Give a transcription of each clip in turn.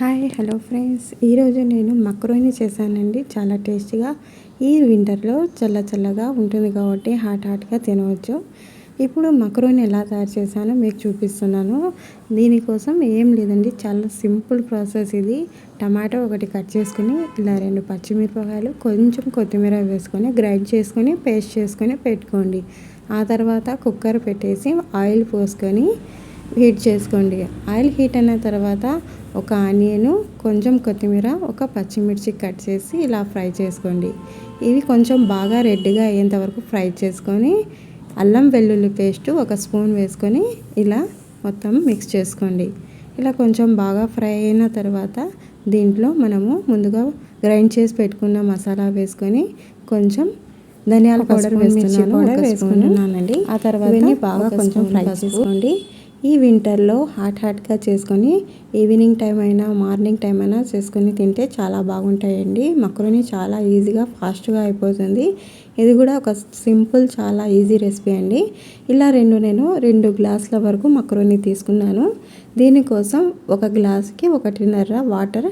Hi hello friends ఈరోజు నేను macaroni చేశానండి. చాలా టేస్టీగా. ఈ వింటర్లో చల్ల చల్లగా ఉంటుంది కాబట్టి హాట్ హాట్గా తినవచ్చు. ఇప్పుడు మక్రోని ఎలా తయారు చేశానో మీకు చూపిస్తున్నాను. దీనికోసం ఏం లేదండి. చాలా సింపుల్ ప్రాసెస్ ఇది. టమాటో ఒకటి కట్ చేసుకుని ఇలా రెండు పచ్చిమిరపకాయలు కొంచెం కొత్తిమీర వేసుకొని గ్రైండ్ చేసుకొని పేస్ట్ చేసుకొని పెట్టుకోండి. ఆ తర్వాత కుక్కర్ పెట్టేసి ఆయిల్ పోసుకొని హీట్ చేసుకోండి. ఆయిల్ హీట్ అయిన తర్వాత ఒక ఆనియన్ కొంచెం కొత్తిమీర ఒక పచ్చిమిర్చి కట్ చేసి ఇలా ఫ్రై చేసుకోండి. ఇవి కొంచెం బాగా రెడ్గా అయ్యేంత వరకు ఫ్రై చేసుకొని అల్లం వెల్లుల్లి పేస్ట్ ఒక స్పూన్ వేసుకొని ఇలా మొత్తం మిక్స్ చేసుకోండి. ఇలా కొంచెం బాగా ఫ్రై అయిన తర్వాత దీంట్లో మనము ముందుగా గ్రైండ్ చేసి పెట్టుకున్న మసాలా వేసుకొని కొంచెం ధనియాల పౌడర్ వేస్తున్నాను వేసుకుంటున్నానండి ఆ తర్వాత బాగా కొంచెం ఫ్రై చేసుకోండి. ఈ వింటర్లో హాట్ హాట్గా చేసుకొని ఈవినింగ్ టైం అయినా మార్నింగ్ టైం అయినా చేసుకొని తింటే చాలా బాగుంటాయండి. మక్రోని చాలా ఈజీగా ఫాస్ట్గా అయిపోతుంది. ఇది కూడా ఒక సింపుల్ చాలా ఈజీ రెసిపీ అండి. ఇలా రెండు నేను రెండు గ్లాసుల వరకు మక్రోని తీసుకున్నాను. దీనికోసం ఒక గ్లాస్కి ఒకటిన్నర వాటర్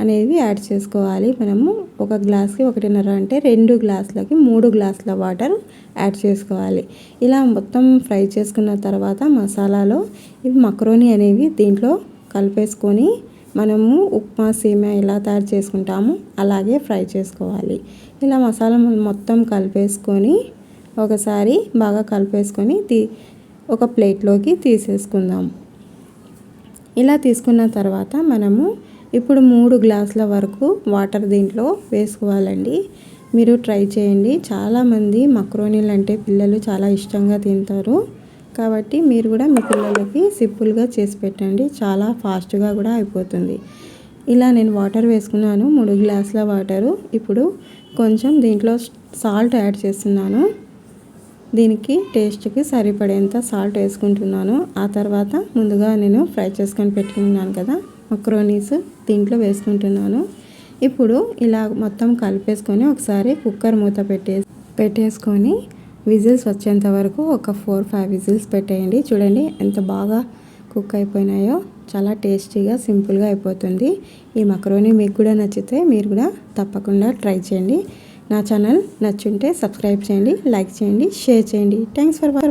అనేవి యాడ్ చేసుకోవాలి. మనము ఒక గ్లాస్కి ఒకటిన్నర అంటే రెండు గ్లాసులకి మూడు గ్లాసుల వాటర్ యాడ్ చేసుకోవాలి. ఇలా మొత్తం ఫ్రై చేసుకున్న తర్వాత మసాలాలో ఇవి మక్రోని అనేవి దీంట్లో కలిపేసుకొని మనము ఉప్మా సీమ ఎలా తయారు చేసుకుంటామో అలాగే ఫ్రై చేసుకోవాలి. ఇలా మసాలా మొత్తం కలిపేసుకొని ఒకసారి బాగా కలిపేసుకొని తీ ఒక ప్లేట్లోకి తీసేసుకుందాం. ఇలా తీసుకున్న తర్వాత మనము ఇప్పుడు మూడు గ్లాసుల వరకు వాటర్ దీంట్లో వేసుకోవాలండి. మీరు ట్రై చేయండి. చాలామంది మక్రోనీలు అంటే పిల్లలు చాలా ఇష్టంగా తింటారు. కాబట్టి మీరు కూడా మీ పిల్లలకి సింపుల్గా చేసి పెట్టండి. చాలా ఫాస్ట్గా కూడా అయిపోతుంది. ఇలా నేను వాటర్ వేసుకున్నాను. మూడు గ్లాసుల వాటరు. ఇప్పుడు కొంచెం దీంట్లో సాల్ట్ యాడ్ చేస్తున్నాను. దీనికి టేస్ట్కి సరిపడేంత సాల్ట్ వేసుకుంటున్నాను. ఆ తర్వాత ముందుగా నేను ఫ్రై చేసుకొని పెట్టుకున్నాను కదా. మక్రోనీస్ దీంట్లో వేసుకుంటున్నాను. ఇప్పుడు ఇలా మొత్తం కలిపేసుకొని ఒకసారి కుక్కర్ మూత పెట్టే పెట్టేసుకొని విజిల్స్ వచ్చేంత వరకు ఒక ఫోర్ ఫైవ్ విజిల్స్ పెట్టేయండి. చూడండి ఎంత బాగా కుక్ అయిపోయినాయో. చాలా టేస్టీగా సింపుల్గా అయిపోతుంది. ఈ మక్రోనీ మీకు కూడా నచ్చితే మీరు కూడా తప్పకుండా ట్రై చేయండి. నా ఛానల్ నచ్చుంటే సబ్స్క్రైబ్ చేయండి లైక్ చేయండి షేర్ చేయండి. Thanks for